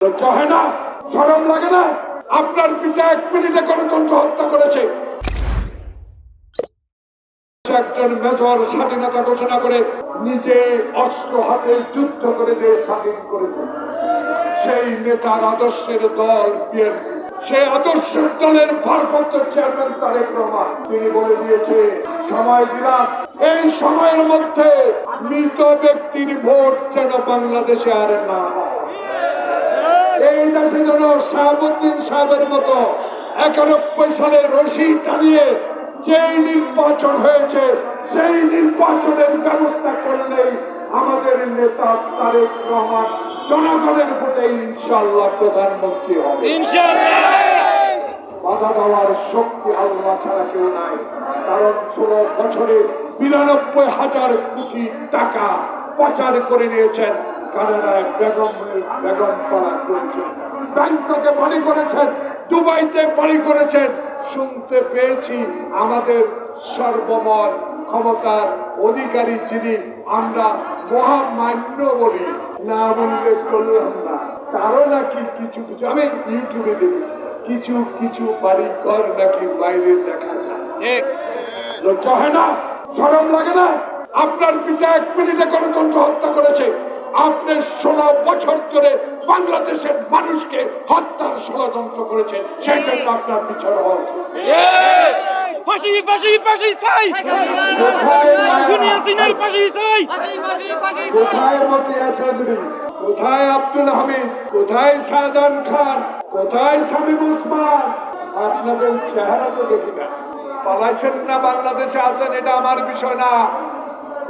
লজ্জা হয় না, সরম লাগে না। আপনার পিতা এক মিনিটে গণতন্ত্র হত্যা করেছে। একজন মেজর স্বাধীনতা ঘোষণা করে নিজে অস্ত্র হাতে যুদ্ধ করে দেশ স্বাধীন করেছে। সেই নেতার আদর্শের দল বিএনপি। সেই আদর্শ দলের ভারপ্রাপ্ত চেয়ারম্যান তারেক রহমান। তিনি বলে দিয়েছে, সময় দিলাম। এই সময়ের মধ্যে মৃত ব্যক্তির ভোট যেন বাংলাদেশে আর না হয়। এই দেশে যেন শাহাবুদ্দিন সাহেবের মতো একানব্বই সালে রশি টানিয়ে যেই নির্বাচন হয়েছে সেই নির্বাচনের ব্যবস্থা করলেই আমাদের নেতা তারেক রহমান জনগণের ভোটে ইনশাল্লাহ প্রধানমন্ত্রী হবে। বাধা দেওয়ার শক্তি আল্লাহ ছাড়া কেউ নাই কারণ ষোলো বছরে বিরানব্বই হাজার কোটি টাকা পাচার করে নিয়েছেন কানাডায় বেগমের বেগম পাড়া করেছেন। ব্যাংককে বাড়ি করেছেন দুবাইতে বাড়ি করেছেন। শুনতে পেয়েছি আমাদের সর্বময় ক্ষমতার অধিকারী যিনি আমরা মহামান্য বলি। নাম উল্লেখ করলাম না। তারও নাকি কিছু কিছু আমি ইউটিউবে দেখেছি। কিছু কিছু বাড়ি ঘর নাকি বাইরে দেখা যায়। লজ্জা হয় না? সরম লাগে না? আপনার পিতা এক মিনিটে গণতন্ত্র আপনি ষোলো বছর ধরে বাংলাদেশের মানুষকে হত্যার ষড়যন্ত্র করেছেন সেই জন্য আপনার পিছনে হওয়া উচিত। চাই কোথায় মায়া? দুনিয়া সিনের ফাঁসি চাই কোথায় মতিয়া চৌধুরী কোথায় আব্দুল হামিদ? কোথায় শাহজাহান খান? কোথায় শামীম উসমান আপনাদের চেহারা তো দেখি না। পালাইছেন না বাংলাদেশে আসেন এটা আমার বিষয় না।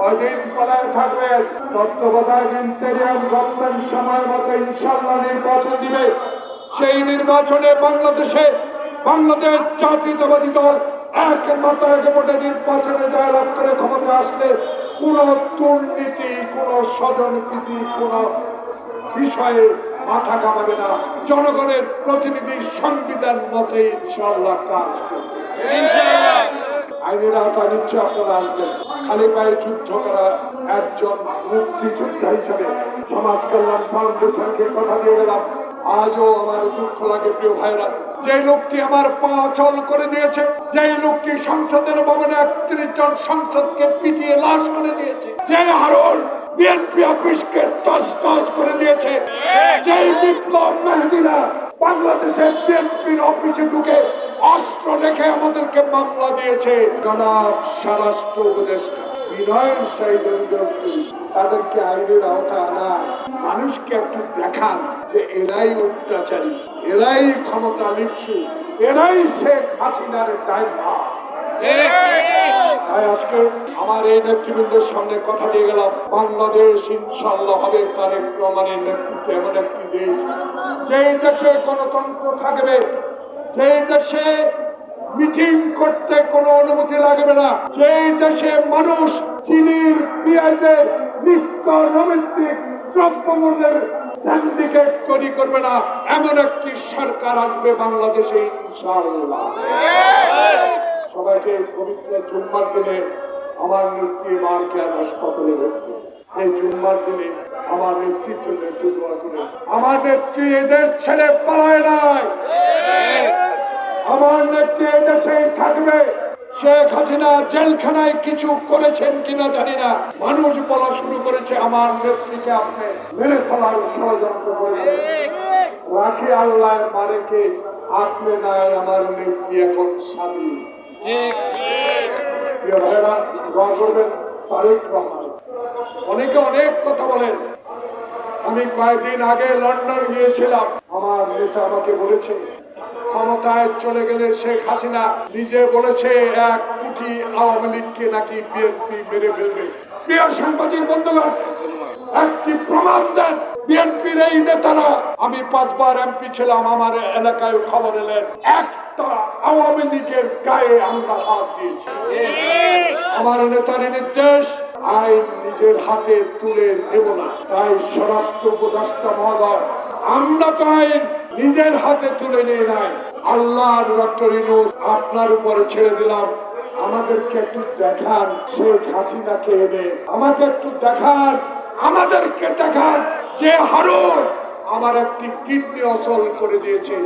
কয়দিন পালায় থাকবেন তত্ত্বাবধায়ক ইন্টেরিয়াম গভর্নমেন্ট সময় মতো ইনশাল্লাহ নির্বাচন দিবে। সেই নির্বাচনে বাংলাদেশে বাংলাদেশ জাতীয়তাবাদী দল এক এক ভোটে নির্বাচনে জয়লাভ করে ক্ষমতা আসলে কোন দুর্নীতি কোন স্বজন প্রীতি কোন বিষয়ে মাথা কামাবে না। জনগণের প্রতিনিধি সংবিধান মতে ইনশাল্লাহ কাজ করবে। আইনের আওতা নিচ্ছে আপনারা আসবেন। খালি পায়ে যুদ্ধ করা একজন মুক্তিযোদ্ধা হিসাবে সমাজ কল্যাণ ফাউন্ডেশনকে কথা দিয়ে গেলাম। আজও আমার দুঃখ লাগে প্রিয় ভাইরা যে লোকটি আমার পা অচল করে দিয়েছে যে লোকটি সংসদের ভবনে একত্রিশ জন সংসদকে পিটিয়ে লাশ করে দিয়েছে যে হারুন বিএনপি অফিসকে তস তস করে দিয়েছে যে বিপ্লব মেহদিরা বাংলাদেশের বিএনপির অফিসে ঢুকে অস্ত্র রেখে আমাদেরকে মামলা দিয়েছে। জনাব স্বরাষ্ট্র উপদেষ্টা বিনয়ের সহিত তাদেরকে আইনের আওতা আনা। মানুষকে একটু দেখান যে এরাই অত্যাচারী, এরাই ক্ষমতা লিপসু, এরাই শেখ হাসিনার ড্রাইভার। তাই আজকে আমার এই নেতৃবৃন্দের সামনে কথা দিয়ে গেলাম, বাংলাদেশ ইনশাল্লাহ হবে তারেক রহমানের নেতৃত্বে এমন একটি দেশ, যেই দেশে গণতন্ত্র থাকবে। যেই দেশে মিটিং করতে কোনো অনুমতি লাগবে না, যেই দেশে মানুষ চিনির পেঁয়াজের নিত্য নৈমিত্তিক দ্রব্যমূল্যের সিন্ডিকেট তৈরি করবে না, এমন একটি সরকার আসবে বাংলাদেশে ইনশাল্লাহ সবাইকে পবিত্র জুম্মার দিনে আমার নেত্রী মার হাসপাতালে ভর্তি। এই জুম্মার দিনে আমার নেত্রীর জন্য একটু দোয়া করে। আমার নেত্রী এদের ছেড়ে পালায় নাই। আমার নেত্রী এদেশেই থাকবে। শেখ হাসিনা জেলখানায় কিছু করেছেন কিনা জানি না। মানুষ বলা শুরু করেছে আমার নেত্রীকে আপনি মেরে ফেলার ষড়যন্ত্র করেছেন। রাখি আল্লাহ মারেকে আপনি নাই আমার নেত্রী এখন স্বামী। ঠিক। প্রিয় ভাইরা দোয়া করবেন। তারেক রহমান অনেকে অনেক কথা বলেন। আমি কয়েকদিন আগে লন্ডন গিয়েছিলাম। আমার নেতা আমাকে বলেছে, ক্ষমতায় চলে গেলে শেখ হাসিনা নিজে বলেছে, এক কোটি আওয়ামী লীগকে নাকি বিএনপি মেরে ফেলবে। প্রিয় সাংবাদিক বন্ধুগণ একটি প্রমাণ দেন বিএনপির এই নেতারা। আমি পাঁচবার এমপি ছিলাম, আমার এলাকায় খবর এলেন, একটা আওয়ামী লীগের গায়ে আমরা হাত দিয়েছি। আমার নেতার নির্দেশ। আইন নিজের হাতে তুলে নেব না। তাই স্বরাষ্ট্র উপদেষ্টা মহোদয়, আমরা তো আইন নিজের হাতে তুলে নিয়ে নাই। আল্লাহর ডক্টর ইনুস আপনার উপরে ছেড়ে দিলাম। আমাদেরকে একটু দেখান, শেখ হাসিনাকে এনে। আমাকে একটু দেখান, আমাদেরকে দেখান যে হারুন আমার একটি কিডনি অচল করে দিয়েছে।